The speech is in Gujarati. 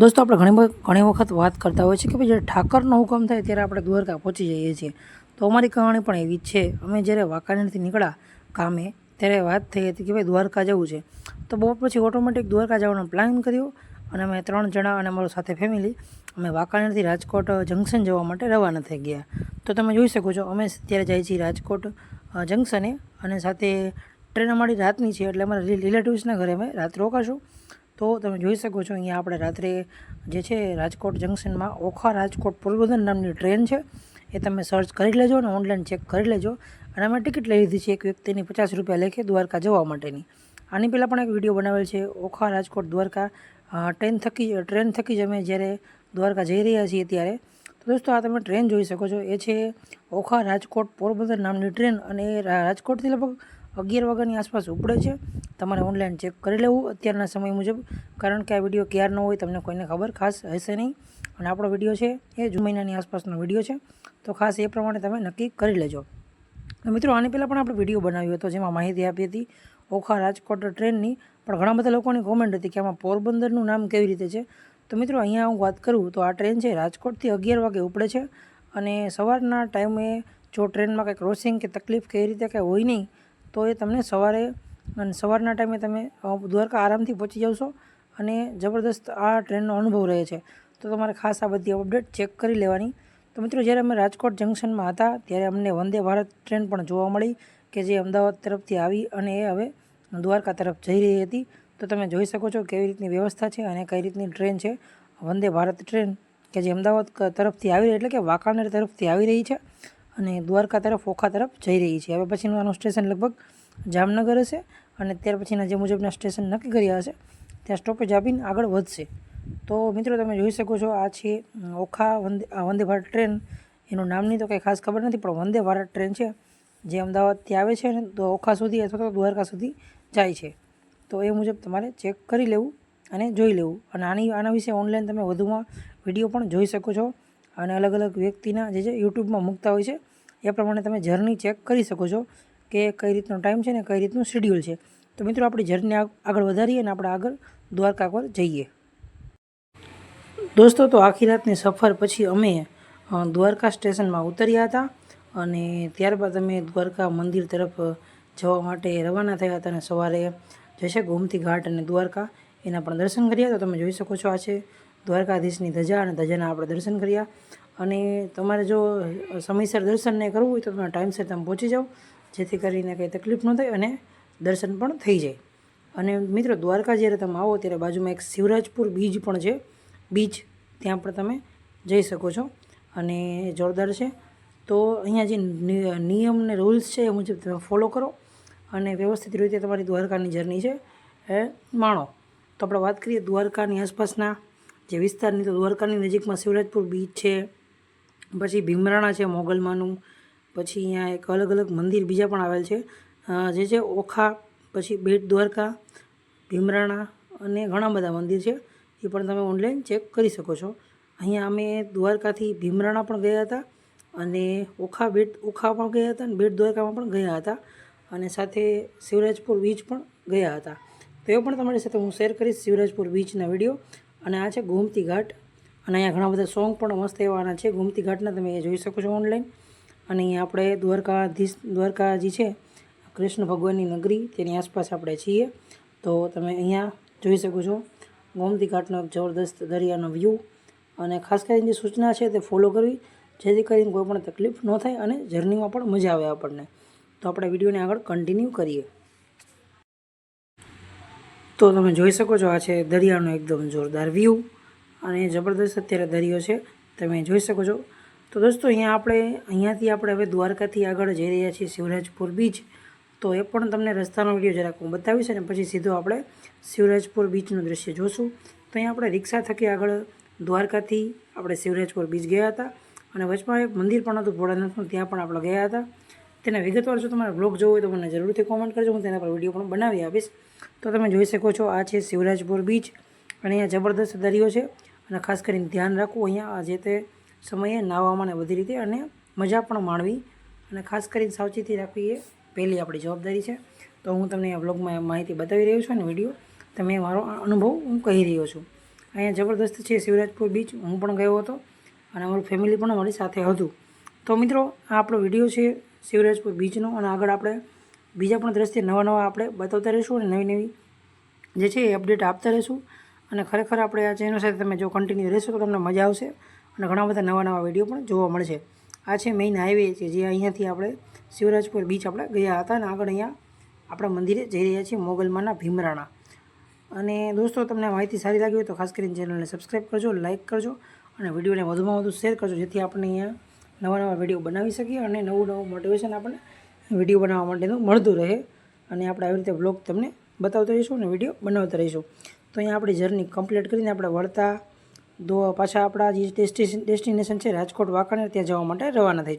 દોસ્તો, આપણે ઘણી ઘણી વખત વાત કરતા હોય છે કે ભાઈ, જ્યારે ઠાકરનો હુકમ થાય ત્યારે આપણે દ્વારકા પહોંચી જઈએ છીએ. તો અમારી કહાણી પણ એવી જ છે. અમે જ્યારે વાંકાનેરથી નીકળ્યા કામે, ત્યારે વાત થઈ હતી કે ભાઈ, દ્વારકા જવું છે. તો બહુ પછી ઓટોમેટિક દ્વારકા જવાનો પ્લાન કર્યો અને અમે ત્રણ જણા અને અમારો સાથે ફેમિલી, અમે વાંકાનેરથી રાજકોટ જંકશન જવા માટે રવાના થઈ ગયા. તો તમે જોઈ શકો છો, અમે ત્યારે જઈએ છીએ રાજકોટ જંકશને અને સાથે ટ્રેન અમારી રાતની છે, એટલે અમારા રિલેટિવ્સના ઘરે અમે રાત રોકાશું. તો તમે જોઈ શકો છો, અહીંયા આપણે રાત્રે જે છે રાજકોટ જંકશનમાં ઓખા રાજકોટ પોરબંદર નામની ટ્રેન છે. એ તમે સર્ચ કરી લેજો અને ઓનલાઈન ચેક કરી લેજો. અને અમે ટિકિટ લઈ લીધી છે એક વ્યક્તિની પચાસ રૂપિયા લેખે દ્વારકા જવા માટેની. આની પહેલાં પણ એક વીડિયો બનાવેલ છે, ઓખા રાજકોટ દ્વારકા ટ્રેન થકી ટ્રેન થકી જ અમે જ્યારે દ્વારકા જઈ રહ્યા છીએ ત્યારે. તો દોસ્તો, આ તમે ટ્રેન જોઈ શકો છો. એ છે ઓખા રાજકોટ પોરબંદર નામની ટ્રેન અને રાજકોટથી લગભગ અગિયાર વાગ્યાની આસપાસ ઉપડે છે. તમારે ઓનલાઈન ચેક કરી લેવું અત્યારના સમય મુજબ. કારણ કે આ વીડિયો ક્યારનો હોય તમને કોઈને ખબર, ખાસ હશે નહીં. અને આપણો વીડિયો છે એ જૂન મહિનાની આસપાસનો વીડિયો છે. તો ખાસ એ પ્રમાણે તમે નક્કી કરી લેજો. મિત્રો, આની પહેલાં પણ આપણે વીડિયો બનાવ્યો હતો, જેમાં માહિતી આપી હતી ઓખા રાજકોટ ટ્રેનની. પણ ઘણા બધા લોકોની કોમેન્ટ હતી કે આમાં પોરબંદરનું નામ કેવી રીતે છે. તો મિત્રો, અહીંયા હું વાત કરું તો આ ટ્રેન છે રાજકોટથી અગિયાર વાગે ઉપડે છે. અને સવારના ટાઈમે જો ટ્રેનમાં કંઈ ક્રોસિંગ કે તકલીફ કેવી રીતે કંઈ હોય નહીં તો એ તમને સવારે અને સવારના ટાઈમે તમે દ્વારકા આરામથી પહોંચી જશો અને જબરદસ્ત આ ટ્રેનનો અનુભવ રહે છે. તો તમારે ખાસ આ બધી અપડેટ ચેક કરી લેવાની. તો મિત્રો, જ્યારે અમે રાજકોટ જંકશનમાં હતા, ત્યારે અમને વંદે ભારત ટ્રેન પણ જોવા મળી કે જે અમદાવાદ તરફથી આવી અને એ હવે દ્વારકા તરફ જઈ રહી હતી. તો તમે જોઈ શકો છો કેવી રીતની વ્યવસ્થા છે અને કઈ રીતની ટ્રેન છે. વંદે ભારત ટ્રેન કે જે અમદાવાદ તરફથી આવી રહી, એટલે કે વાંકાનેર તરફથી આવી રહી છે. અને દ્વારકા તરફ, ઓખા તરફ જઈ રહી છે. હવે પછીનું આનું સ્ટેશન લગભગ જામનગર હશે અને ત્યાર પછીના જે મુજબના સ્ટેશન નક્કી કર્યા હશે, ત્યાં સ્ટોપેજ આપીને આગળ વધશે. તો મિત્રો, તમે જોઈ શકો છો, આ છે ઓખા વંદે વંદે ભારત ટ્રેન. એનું નામની તો કંઈ ખાસ ખબર નથી, પણ વંદે ભારત ટ્રેન છે, જે અમદાવાદથી આવે છે ને તો ઓખા સુધી અથવા તો દ્વારકા સુધી જાય છે. તો એ મુજબ તમારે ચેક કરી લેવું અને જોઈ લેવું. અને આની, આના વિશે ઓનલાઈન તમે વધુમાં વીડિયો પણ જોઈ શકો છો. અને અલગ અલગ વ્યક્તિના જે છે યુટ્યુબમાં મૂકતા હોય છે, એ પ્રમાણે તમે જર્ની ચેક કરી શકો છો કે કઈ રીતનો ટાઈમ છે ને કઈ રીતનું શેડ્યુલ છે. તો મિત્રો, આપણી જર્ની આગળ વધારીએ અને આપણે આગળ દ્વારકા પર જઈએ. દોસ્તો, તો આખી રાતની સફર પછી અમે દ્વારકા સ્ટેશનમાં ઉતર્યા હતા અને ત્યારબાદ અમે દ્વારકા મંદિર તરફ જવા માટે રવાના થયા હતા અને સવારે જશે ગોમતી ઘાટ અને દ્વારકા એના પણ દર્શન કર્યા તો તમે જોઈ શકો છો આ છે દ્વારકાધીશની ધજા અને ધજાના આપણે દર્શન કર્યા. અને તમારે જો સમયસર દર્શન નહીં કરવું હોય તો તમે ટાઈમસર તમે પહોંચી જાઓ, જેથી કરીને કંઈ તકલીફ ન થાય અને દર્શન પણ થઈ જાય. અને મિત્રો, દ્વારકા જ્યારે તમે આવો ત્યારે બાજુમાં એક શિવરાજપુર બીચ પણ છે. બીચ, ત્યાં પણ તમે જઈ શકો છો અને જોરદાર છે. તો અહીંયા જે નિયમ ને રૂલ્સ છે એ મુજબ તમે ફોલો કરો અને વ્યવસ્થિત રીતે તમારી દ્વારકાની જર્ની છે. એ માણો. તો આપણે વાત કરીએ દ્વારકાની આસપાસના જે વિસ્તારની તો દ્વારકાની નજીકમાં શિવરાજપુર બીચ છે, પછી ભીમરાણા છે મોગલમાંનું, પછી અહીંયા એક અલગ અલગ મંદિર બીજા પણ આવેલ છે. જે છે ઓખા, પછી બેટ દ્વારકા, ભીમરાણા અને ઘણા બધા મંદિર છે. એ પણ તમે ઓનલાઈન ચેક કરી શકો છો. અહીંયા અમે દ્વારકાથી ભીમરાણા પણ ગયા હતા અને ઓખા બેટ, ઓખા પણ ગયા હતા અને બેટ દ્વારકામાં પણ ગયા હતા અને સાથે શિવરાજપુર બીચ પણ ગયા હતા. તો એ પણ તમારી સાથે હું શેર કરીશ શિવરાજપુર બીચના વીડિયો અને આ છે ગોમતી ઘાટ. અને અહીંયા ઘણા બધા સોંગ પણ મસ્ત એવાના છે. ગોમતી ઘાટના તમે જોઈ શકો છો ઓનલાઈન અને અહીંયા આપણે દ્વારકાધીશ, દ્વારકાજી છે, કૃષ્ણ ભગવાનની નગરી, તેની આસપાસ આપણે છીએ. તો તમે અહીંયા જોઈ શકો છો ગોમતી ઘાટનો એક જબરદસ્ત દરિયાનો વ્યૂ અને ખાસ કરીને જે સૂચના છે તે ફોલો કરવી, જેથી કરીને કોઈ પણ તકલીફ ન થાય અને જર્નીમાં પણ મજા આવે આપણને. તો આપણે વિડીયોને આગળ કન્ટિન્યુ કરીએ. તો તમે જોઈ શકો છો, આ છે દરિયાનો એકદમ જોરદાર વ્યૂ અને જબરદસ્ત અત્યારે દરિયો છે, તમે જોઈ શકો છો. તો દોસ્તો, અહીંયા આપણે, અહીંયાથી આપણે હવે દ્વારકાથી આગળ જઈ રહ્યા છીએ શિવરાજપુર બીચ તો એ પણ તમને રસ્તાનો વીડિયો જરાક હું બતાવીશ અને પછી સીધો આપણે શિવરાજપુર બીચનું દ્રશ્ય જોશું. તો અહીંયા આપણે રિક્ષા થકી આગળ દ્વારકાથી આપણે શિવરાજપુર બીચ ગયા હતા. અને વચમાં એક મંદિર પણ હતું, ભોળાનાથનું, ત્યાં પણ આપણે ગયા હતા. તેના વિગતવાર જો તમારે બ્લોગ જોવો હોય તો મને જરૂરથી કોમેન્ટ કરજો. હું તેના પર વીડિયો પણ બનાવી આપીશ. તો તમે જોઈ શકો છો, આ છે શિવરાજપુર બીચ અને અહીંયા જબરદસ્ત દરિયો છે. અને ખાસ કરીને ધ્યાન રાખવું, અહીંયા જે તે સમયે નાહવામાં ને બધી રીતે અને મજા પણ માણવી. અને ખાસ કરીને સાવચેતી રાખવી એ પહેલી આપણી જવાબદારી છે. તો હું તમને આ વ્લોગમાં માહિતી બતાવી રહ્યો છું અને વીડિયો તમે મારો અનુભવ હું કહી રહ્યો છું. અહીંયા જબરદસ્ત છે શિવરાજપુર બીચ હું પણ ગયો હતો અને અમારું ફેમિલી પણ અમારી સાથે હતું. તો મિત્રો, આ આપણો વીડિયો છે શિવરાજપુર બીચનું અને આગળ આપણે બીજા પણ દ્રશ્ય નવા નવા આપણે બતાવતા રહીશું અને નવી નવી જે છે એ અપડેટ આપતા રહીશું. અને ખરેખર આપણે આ ચેનલ સાથે તમે જો કન્ટિન્યુ રહેશો તો તમને મજા આવશે અને ઘણા બધા નવા નવા વીડિયો પણ જોવા મળશે. આ છે મેઇન હાઈવે છે જે અહીંયાથી આપણે શિવરાજપુર બીચ આપણે ગયા હતા અને આગળ અહીંયા આપણા મંદિરે જઈ રહ્યા છીએ મોગલમાના ભીમરાણા. અને દોસ્તો, તમને માહિતી સારી લાગી હોય તો ખાસ કરીને ચેનલને સબસ્ક્રાઈબ કરજો લાઇક કરજો અને વિડીયોને વધુમાં વધુ શેર કરજો જેથી આપણે અહીંયા નવા નવા વીડિયો બનાવી શકીએ અને નવું નવું મોટિવેશન આપણને વીડિયો બનાવવા માટેનું મળતું રહે. અને આપણે આવી રીતે બ્લોગ તમને બતાવતા રહીશું અને વીડિયો બનાવતા રહીશું. તો અહીંયા આપણી જર્ની કમ્પ્લીટ કરીને આપણે વળતા દો પાછા આપણા જે ડેસ્ટિનેશન છે રાજકોટ વાંકાનેર, ત્યાં જવા માટે રવાના થઈ